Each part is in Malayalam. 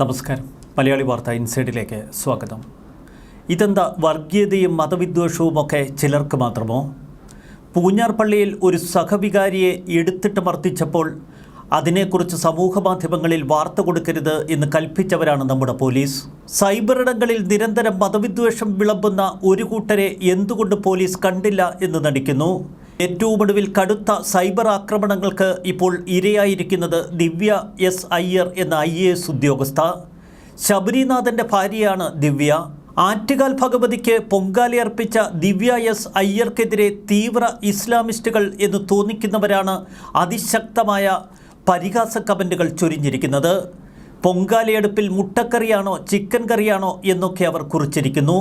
നമസ്കാരം. മലയാളി വാർത്ത ഇൻസൈഡിലേക്ക് സ്വാഗതം. ഇതെന്താ വർഗീയതയും മതവിദ്വേഷവും ഒക്കെ ചിലർക്ക് മാത്രമോ? പൂഞ്ഞാർപ്പള്ളിയിൽ ഒരു സഹവികാരിയെ എടുത്തിട്ട് മർദ്ദിച്ചപ്പോൾ അതിനെക്കുറിച്ച് സമൂഹ മാധ്യമങ്ങളിൽ വാർത്ത കൊടുക്കരുത് എന്ന് കൽപ്പിച്ചവരാണ് നമ്മുടെ പോലീസ്. സൈബർ ഇടങ്ങളിൽ നിരന്തരം മതവിദ്വേഷം വിളമ്പുന്ന ഒരു കൂട്ടരെ എന്തുകൊണ്ട് പോലീസ് കണ്ടില്ല എന്ന് നടിക്കുന്നു? ഏറ്റവും ഒടുവിൽ കടുത്ത സൈബർ ആക്രമണങ്ങൾക്ക് ഇപ്പോൾ ഇരയായിരിക്കുന്നത് ദിവ്യ എസ് അയ്യർ എന്ന ഐ എ എസ് ഉദ്യോഗസ്ഥ. ശബരിനാഥന്റെ ഭാര്യയാണ് ദിവ്യ. ആറ്റുകാൽ ഭഗവതിക്ക് പൊങ്കാലി അർപ്പിച്ച ദിവ്യ എസ് അയ്യർക്കെതിരെ തീവ്ര ഇസ്ലാമിസ്റ്റുകൾ എന്ന് തോന്നിക്കുന്നവരാണ് അതിശക്തമായ പരിഹാസ കമന്റുകൾ ചൊരിഞ്ഞിരിക്കുന്നത്. പൊങ്കാലയെടുപ്പിൽ മുട്ടക്കറിയാണോ ചിക്കൻ കറിയാണോ എന്നൊക്കെ അവർ കുറിച്ചിരിക്കുന്നു.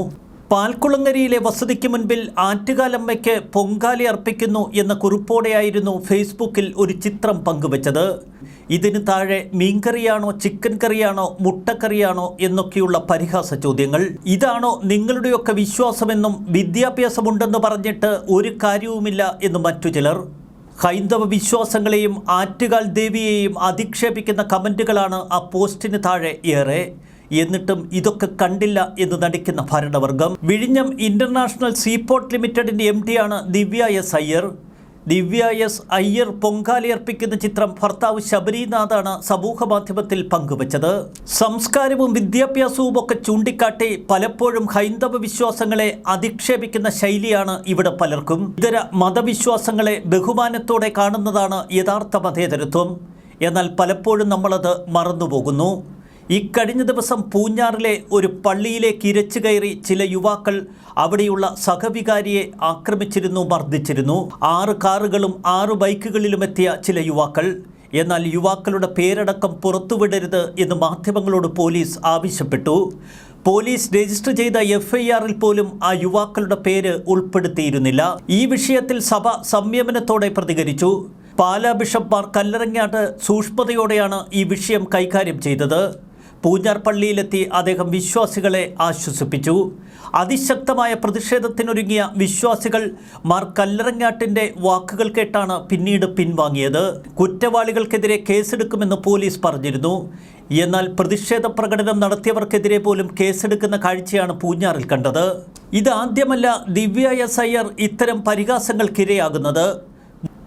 പാൽക്കുളങ്ങരയിലെ വസതിക്ക് മുൻപിൽ ആറ്റുകാലമ്മയ്ക്ക് പൊങ്കാലി അർപ്പിക്കുന്നു എന്ന കുറിപ്പോടെയായിരുന്നു ഫേസ്ബുക്കിൽ ഒരു ചിത്രം പങ്കുവച്ചത്. ഇതിന് താഴെ മീൻകറിയാണോ ചിക്കൻ കറിയാണോ മുട്ടക്കറിയാണോ എന്നൊക്കെയുള്ള പരിഹാസ ചോദ്യങ്ങൾ. ഇതാണോ നിങ്ങളുടെയൊക്കെ വിശ്വാസമെന്നും വിദ്യാഭ്യാസമുണ്ടെന്ന് പറഞ്ഞിട്ട് ഒരു കാര്യവുമില്ല എന്ന് മറ്റു ചിലർ. ഹൈന്ദവ വിശ്വാസങ്ങളെയും ആറ്റുകാൽ ദേവിയെയും അധിക്ഷേപിക്കുന്ന കമന്റുകളാണ് ആ പോസ്റ്റിന് താഴെ ഏറെ. എന്നിട്ടും ഇതൊക്കെ കണ്ടില്ല എന്ന് നടിക്കുന്ന ഭരണവർഗം. വിഴിഞ്ഞം ഇന്റർനാഷണൽ സീപോർട്ട് ലിമിറ്റഡിന്റെ എം ഡിയാണ് ദിവ്യ എസ് അയ്യർ. ദിവ്യ എസ് അയ്യർ പൊങ്കാലി അർപ്പിക്കുന്ന ചിത്രം ഭർത്താവ് ശബരിനാഥാണ് സമൂഹ മാധ്യമത്തിൽ പങ്കുവച്ചത്. സംസ്കാരവും വിദ്യാഭ്യാസവും ഒക്കെ ചൂണ്ടിക്കാട്ടി പലപ്പോഴും ഹൈന്ദവ വിശ്വാസങ്ങളെ അധിക്ഷേപിക്കുന്ന ശൈലിയാണ് ഇവിടെ പലർക്കും. ഇതര മതവിശ്വാസങ്ങളെ ബഹുമാനത്തോടെ കാണുന്നതാണ് യഥാർത്ഥ മതേതരത്വം. എന്നാൽ പലപ്പോഴും നമ്മളത് മറന്നുപോകുന്നു. ഇക്കഴിഞ്ഞ ദിവസം പൂഞ്ഞാറിലെ ഒരു പള്ളിയിലേക്ക് ഇരച്ചു കയറി ചില യുവാക്കൾ അവിടെയുള്ള സഹവികാരിയെ ആക്രമിച്ചിരുന്നു മർദ്ദിച്ചിരുന്നു. ആറ് കാറുകളും ആറ് ബൈക്കുകളിലുമെത്തിയ ചില യുവാക്കൾ. എന്നാൽ യുവാക്കളുടെ പേരടക്കം പുറത്തുവിടരുത് എന്ന് മാധ്യമങ്ങളോട് പോലീസ് ആവശ്യപ്പെട്ടു. പോലീസ് രജിസ്റ്റർ ചെയ്ത എഫ്ഐആറിൽ പോലും ആ യുവാക്കളുടെ പേര് ഉൾപ്പെടുത്തിയിരുന്നില്ല. ഈ വിഷയത്തിൽ സഭ സംയമനത്തോടെ പ്രതികരിച്ചു. പാലാ ബിഷപ്പ് മാർ കല്ലറങ്ങാട്ട് സൂക്ഷ്മതയോടെയാണ് ഈ വിഷയം കൈകാര്യം ചെയ്തത്. പൂഞ്ഞാർ പള്ളിയിലെത്തി അദ്ദേഹം വിശ്വാസികളെ ആശ്വസിപ്പിച്ചു. അതിശക്തമായ പ്രതിഷേധത്തിനൊരുങ്ങിയ വിശ്വാസികൾ മാർ കല്ലറങ്ങാട്ടിന്റെ വാക്കുകൾ കേട്ടാണ് പിന്നീട് പിൻവാങ്ങിയത്. കുറ്റവാളികൾക്കെതിരെ കേസെടുക്കുമെന്ന് പോലീസ് പറഞ്ഞിരുന്നു. എന്നാൽ പ്രതിഷേധ പ്രകടനം നടത്തിയവർക്കെതിരെ പോലും കേസെടുക്കുന്ന കാഴ്ചയാണ് പൂഞ്ഞാറിൽ കണ്ടത്. ഇതാദ്യമല്ല ദിവ്യ എസ് അയ്യർ ഇത്തരം പരിഹാസങ്ങൾക്കിരയാകുന്നത്.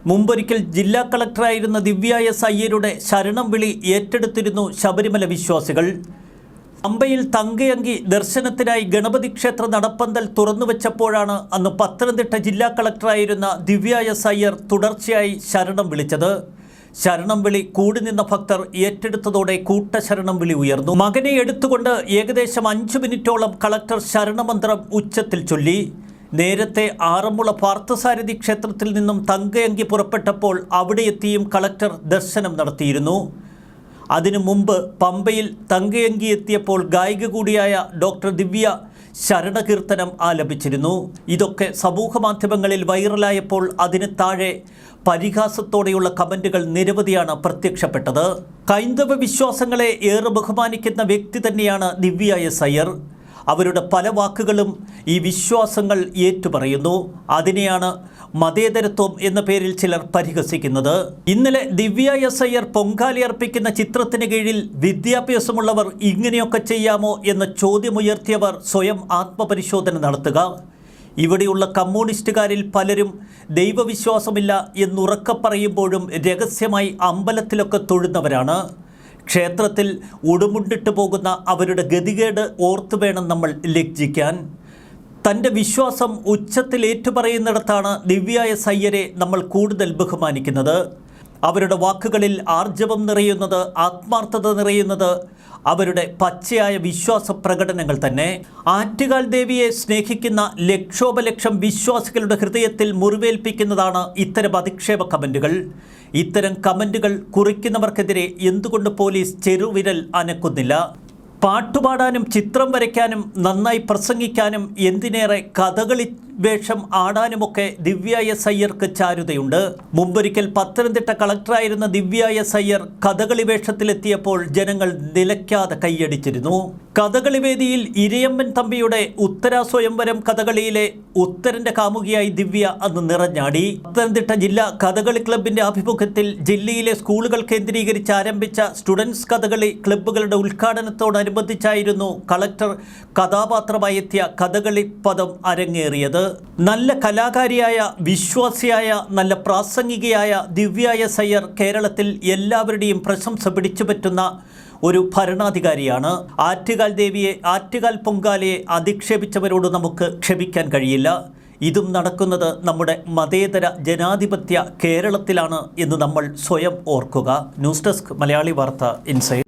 മുമ്പൊരിക്കൽ ജില്ലാ കളക്ടറായിരുന്ന ദിവ്യ എസ് അയ്യരുടെ ശരണം വിളി ഏറ്റെടുത്തിരുന്നു ശബരിമല വിശ്വാസികൾ. അമ്പയിൽ തങ്കയങ്കി ദർശനത്തിനായി ഗണപതി ക്ഷേത്ര നടപ്പന്തൽ തുറന്നുവെച്ചപ്പോഴാണ് അന്ന് പത്തനംതിട്ട ജില്ലാ കളക്ടറായിരുന്ന ദിവ്യ എസ് അയ്യർ തുടർച്ചയായി ശരണം വിളിച്ചത്. ശരണം വിളി കൂടി നിന്ന ഭക്തർ ഏറ്റെടുത്തതോടെ കൂട്ടശരണം വിളി ഉയർന്നു. മകനെ എടുത്തുകൊണ്ട് ഏകദേശം അഞ്ചു മിനിറ്റോളം കളക്ടർ ശരണമന്ത്രം ഉച്ചത്തിൽ ചൊല്ലി. നേരത്തെ ആറന്മുള പാർത്ഥസാരഥി ക്ഷേത്രത്തിൽ നിന്നും തങ്കയങ്കി പുറപ്പെട്ടപ്പോൾ അവിടെ എത്തിയും കളക്ടർ ദർശനം നടത്തിയിരുന്നു. അതിനു മുമ്പ് പമ്പയിൽ തങ്കയങ്കി എത്തിയപ്പോൾ ഗായിക കൂടിയായ ഡോക്ടർ ദിവ്യ ശരണകീർത്തനം ആലപിച്ചിരുന്നു. ഇതൊക്കെ സമൂഹ മാധ്യമങ്ങളിൽ വൈറലായപ്പോൾ അതിന് താഴെ പരിഹാസത്തോടെയുള്ള കമന്റുകൾ നിരവധിയാണ് പ്രത്യക്ഷപ്പെട്ടത്. കൈന്ദവ വിശ്വാസങ്ങളെ ഏറെ ബഹുമാനിക്കുന്ന വ്യക്തി തന്നെയാണ് ദിവ്യ എസ് അയ്യർ അവരുടെ പല വാക്കുകളും ഈ വിശ്വാസങ്ങൾ ഏറ്റുപറയുന്നു. അതിനെയാണ് മതേതരത്വം എന്ന പേരിൽ ചിലർ പരിഹസിക്കുന്നത്. ഇന്നലെ ദിവ്യ എസ് അയ്യർ പൊങ്കാലി അർപ്പിക്കുന്ന ചിത്രത്തിന് കീഴിൽ വിദ്യാഭ്യാസമുള്ളവർ ഇങ്ങനെയൊക്കെ ചെയ്യാമോ എന്ന ചോദ്യമുയർത്തിയവർ സ്വയം ആത്മപരിശോധന നടത്തുക. ഇവിടെയുള്ള കമ്മ്യൂണിസ്റ്റുകാരിൽ പലരും ദൈവവിശ്വാസമില്ല എന്നുറക്കെ പറയുമ്പോഴും രഹസ്യമായി അമ്പലത്തിലൊക്കെ തൊഴുന്നവരാണ്. ക്ഷേത്രത്തിൽ ഉടുമുണ്ടിട്ട് പോകുന്ന അവരുടെ ഗതികേട് ഓർത്തു വേണം നമ്മൾ ലജ്ജിക്കാൻ. തന്റെ വിശ്വാസം ഉച്ചത്തിൽ ഏറ്റുപറയുന്നിടത്താണ് ദിവ്യായ സയ്യരെ നമ്മൾ കൂടുതൽ ബഹുമാനിക്കുന്നത്. അവരുടെ വാക്കുകളിൽ ആർജവം നിറയുന്നത് ആത്മാർത്ഥത നിറയുന്നത് അവരുടെ പച്ചയായ വിശ്വാസ പ്രകടനങ്ങൾ തന്നെ. ആറ്റുകാൽ ദേവിയെ സ്നേഹിക്കുന്ന ലക്ഷോപലക്ഷം വിശ്വാസികളുടെ ഹൃദയത്തിൽ മുറിവേൽപ്പിക്കുന്നതാണ് ഇത്തരം അധിക്ഷേപ കമന്റുകൾ ഇത്തരം കമന്റുകൾ കുറിക്കുന്നവർക്കെതിരെ എന്തുകൊണ്ട് പോലീസ് ചെറുവിരൽ അനക്കുന്നില്ല? പാട്ടുപാടാനും ചിത്രം വരയ്ക്കാനും നന്നായി പ്രസംഗിക്കാനും എന്തിനേറെ കഥകളി വേഷം ആടാനുമൊക്കെ ദിവ്യ എസ് അയ്യർക്ക് ചാരുതയുണ്ട്. മുമ്പൊരിക്കൽ പത്തനംതിട്ട കളക്ടറായിരുന്ന ദിവ്യ എസ് അയ്യർ കഥകളി വേഷത്തിലെത്തിയപ്പോൾ ജനങ്ങൾ നിലയ്ക്കാതെ കൈയടിച്ചിരുന്നു. കഥകളി വേദിയിൽ ഇരയമ്മൻ തമ്പിയുടെ ഉത്തര സ്വയംവരം കഥകളിയിലെ ഉത്തരന്റെ കാമുകിയായി ദിവ്യ അന്ന് നിറഞ്ഞാടി. പത്തനംതിട്ട ജില്ലാ കഥകളി ക്ലബിന്റെ ആഭിമുഖ്യത്തിൽ ജില്ലയിലെ സ്കൂളുകൾ കേന്ദ്രീകരിച്ച് ആരംഭിച്ച സ്റ്റുഡൻസ് കഥകളി ക്ലബ്ബുകളുടെ ഉദ്ഘാടനത്തോടനുബന്ധിച്ചായിരുന്നു കളക്ടർ കഥാപാത്രമായി എത്തിയ കഥകളി പദം അരങ്ങേറിയത്. നല്ല കലാകാരിയായ വിശ്വാസിയായ നല്ല പ്രാസംഗികയായ ദിവ്യായ സയ്യർ കേരളത്തിൽ എല്ലാവരുടെയും പ്രശംസ പിടിച്ചുപറ്റുന്ന ഒരു ഭരണാധികാരിയാണ്. ആറ്റുകാൽ ദേവിയെ ആറ്റുകാൽ പൊങ്കാലയെ അധിക്ഷേപിച്ചവരോട് നമുക്ക് ക്ഷമിക്കാൻ കഴിയില്ല. ഇതും നടക്കുന്നത് നമ്മുടെ മതേതര ജനാധിപത്യ കേരളത്തിലാണ് എന്ന് നമ്മൾ സ്വയം ഓർക്കുക. ന്യൂസ് ഡെസ്ക് മലയാളി വാർത്ത ഇൻസൈഡ്